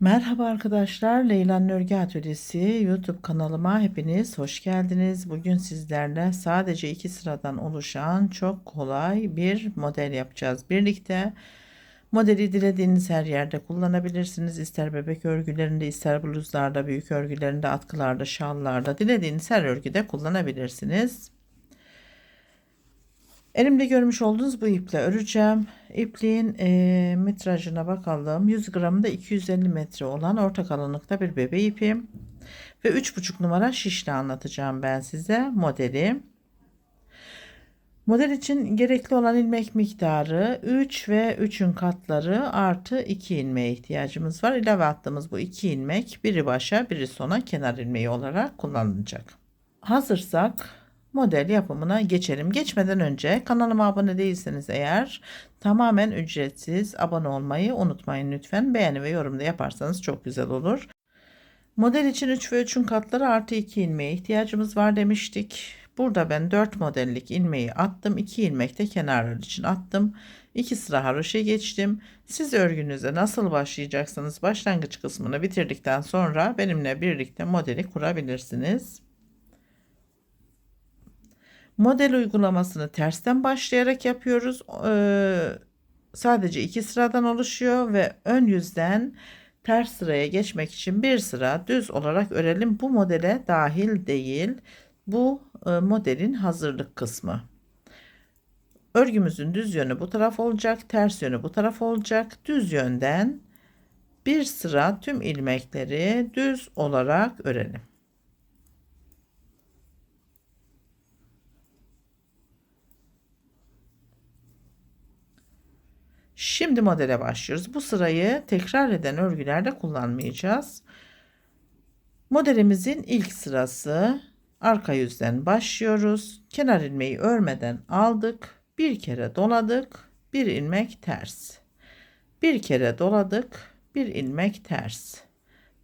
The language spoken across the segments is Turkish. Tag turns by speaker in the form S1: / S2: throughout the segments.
S1: Merhaba arkadaşlar, Leyla'nın Örgü Atölyesi YouTube kanalıma hepiniz hoş geldiniz. Bugün sizlerle sadece iki sıradan oluşan çok kolay bir model yapacağız. Birlikte modeli dilediğiniz her yerde kullanabilirsiniz. İster bebek örgülerinde, ister bluzlarda, büyük örgülerinde, atkılarda, şallarda, dilediğiniz her örgüde kullanabilirsiniz. Elimde görmüş olduğunuz bu iple öreceğim. İpliğin e, metrajına bakalım. 100 gramda 250 metre olan orta kalınlıkta bir bebe ipim. Ve 3,5 numara şişle anlatacağım ben size modeli. Model için gerekli olan ilmek miktarı 3 ve 3'ün katları artı 2 ilmeğe ihtiyacımız var. İlave attığımız bu 2 ilmek biri başa biri sona kenar ilmeği olarak kullanılacak. Hazırsak model yapımına geçelim. Geçmeden önce kanalıma abone değilseniz eğer tamamen ücretsiz abone olmayı unutmayın lütfen. Beğeni ve yorum da yaparsanız çok güzel olur. Model için 3 ve 3'ün katları artı 2 ilmeğe ihtiyacımız var demiştik. Burada ben 4 modellik ilmeği attım. 2 ilmek de kenarlar için attım. 2 sıra haroşa geçtim. Siz örgünüze nasıl başlayacaksınız başlangıç kısmını bitirdikten sonra benimle birlikte modeli kurabilirsiniz. Model uygulamasını tersten başlayarak yapıyoruz. Ee, sadece iki sıradan oluşuyor ve ön yüzden ters sıraya geçmek için bir sıra düz olarak örelim. Bu modele dahil değil. Bu e, modelin hazırlık kısmı. Örgümüzün düz yönü bu taraf olacak, ters yönü bu taraf olacak. Düz yönden bir sıra tüm ilmekleri düz olarak örelim. Şimdi modele başlıyoruz. Bu sırayı tekrar eden örgülerde kullanmayacağız. Modelimizin ilk sırası arka yüzden başlıyoruz. Kenar ilmeği örmeden aldık. Bir kere doladık. Bir ilmek ters. Bir kere doladık. Bir ilmek ters.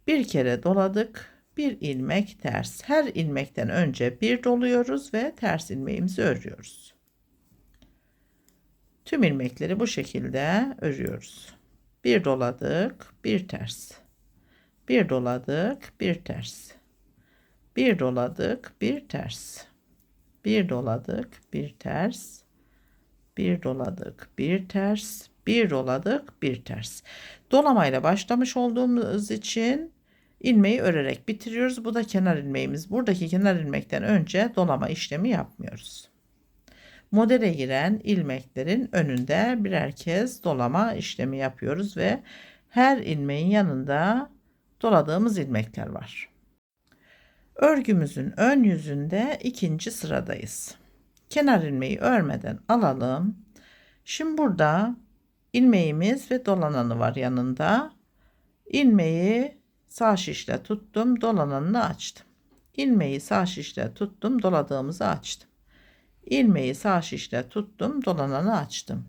S1: Bir kere doladık. Bir ilmek ters. Her ilmekten önce bir doluyoruz ve ters ilmeğimizi örüyoruz. Tüm ilmekleri bu şekilde örüyoruz. Bir doladık, bir ters. Bir doladık, bir ters. Bir doladık, bir ters. Bir doladık, bir ters. Bir doladık, bir ters. Bir doladık, bir ters. Dolamayla başlamış olduğumuz için ilmeği örerek bitiriyoruz. Bu da kenar ilmeğimiz. Buradaki kenar ilmekten önce dolama işlemi yapmıyoruz modele giren ilmeklerin önünde birer kez dolama işlemi yapıyoruz ve her ilmeğin yanında doladığımız ilmekler var. Örgümüzün ön yüzünde ikinci sıradayız. Kenar ilmeği örmeden alalım. Şimdi burada ilmeğimiz ve dolananı var yanında. İlmeği sağ şişle tuttum, dolananını açtım. İlmeği sağ şişle tuttum, doladığımızı açtım ilmeği sağ şişle tuttum dolananı açtım.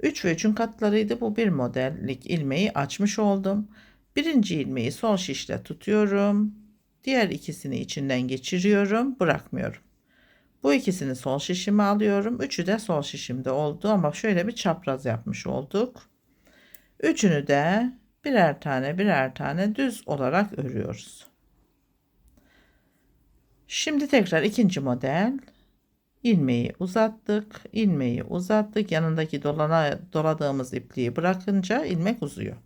S1: 3 ve 3'ün katlarıydı bu bir modellik ilmeği açmış oldum. Birinci ilmeği sol şişle tutuyorum. Diğer ikisini içinden geçiriyorum bırakmıyorum. Bu ikisini sol şişime alıyorum. Üçü de sol şişimde oldu ama şöyle bir çapraz yapmış olduk. Üçünü de birer tane birer tane düz olarak örüyoruz. Şimdi tekrar ikinci model ilmeği uzattık, ilmeği uzattık. Yanındaki dolana, doladığımız ipliği bırakınca ilmek uzuyor.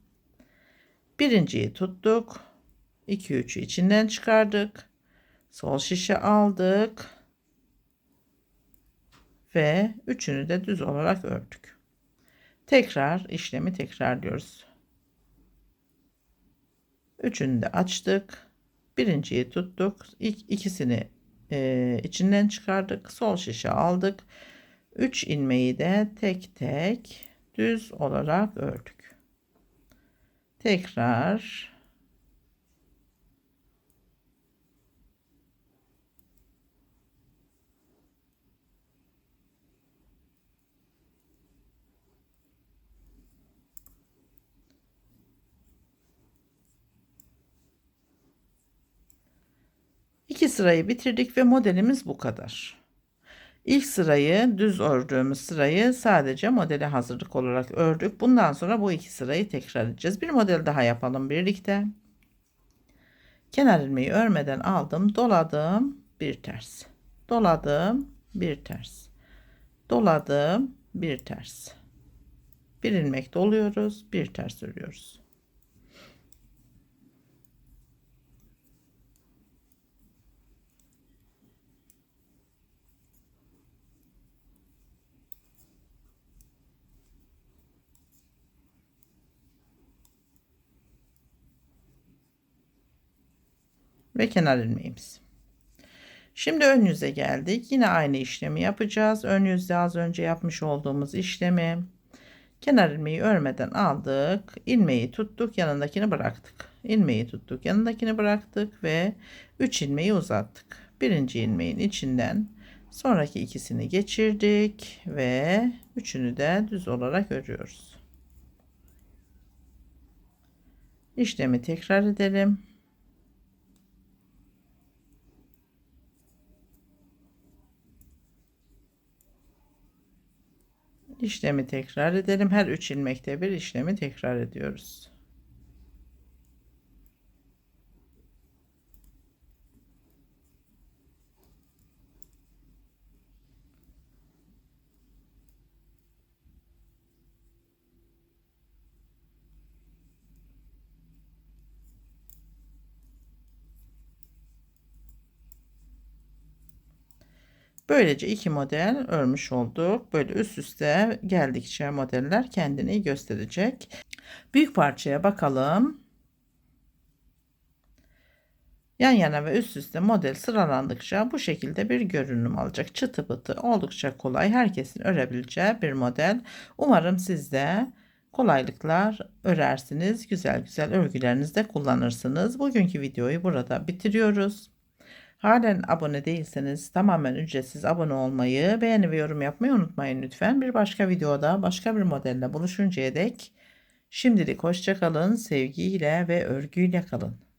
S1: Birinciyi tuttuk. 2 3'ü içinden çıkardık. Sol şişe aldık. Ve üçünü de düz olarak ördük. Tekrar işlemi tekrarlıyoruz. Üçünü de açtık. Birinciyi tuttuk. İlk ikisini e, içinden çıkardık. Sol şişe aldık. 3 ilmeği de tek tek düz olarak ördük. Tekrar İki sırayı bitirdik ve modelimiz bu kadar. İlk sırayı düz ördüğümüz sırayı sadece modele hazırlık olarak ördük. Bundan sonra bu iki sırayı tekrar edeceğiz. Bir model daha yapalım birlikte. Kenar ilmeği örmeden aldım, doladım, bir ters. Doladım, bir ters. Doladım, bir ters. Bir ilmek doluyoruz, bir ters örüyoruz. Ve kenar ilmeğimiz. Şimdi ön yüze geldik. Yine aynı işlemi yapacağız. Ön yüzde az önce yapmış olduğumuz işlemi kenar ilmeği örmeden aldık. ilmeği tuttuk, yanındakini bıraktık. ilmeği tuttuk, yanındakini bıraktık ve 3 ilmeği uzattık. Birinci ilmeğin içinden sonraki ikisini geçirdik ve üçünü de düz olarak örüyoruz. İşlemi tekrar edelim. İşlemi tekrar edelim. Her 3 ilmekte bir işlemi tekrar ediyoruz. Böylece iki model örmüş olduk. Böyle üst üste geldikçe modeller kendini gösterecek. Büyük parçaya bakalım. Yan yana ve üst üste model sıralandıkça bu şekilde bir görünüm alacak. Çıtı pıtı oldukça kolay herkesin örebileceği bir model. Umarım siz de kolaylıklar örersiniz. Güzel güzel örgülerinizde kullanırsınız. Bugünkü videoyu burada bitiriyoruz. Halen abone değilseniz tamamen ücretsiz abone olmayı, beğeni ve yorum yapmayı unutmayın lütfen. Bir başka videoda başka bir modelle buluşuncaya dek şimdilik hoşçakalın, sevgiyle ve örgüyle kalın.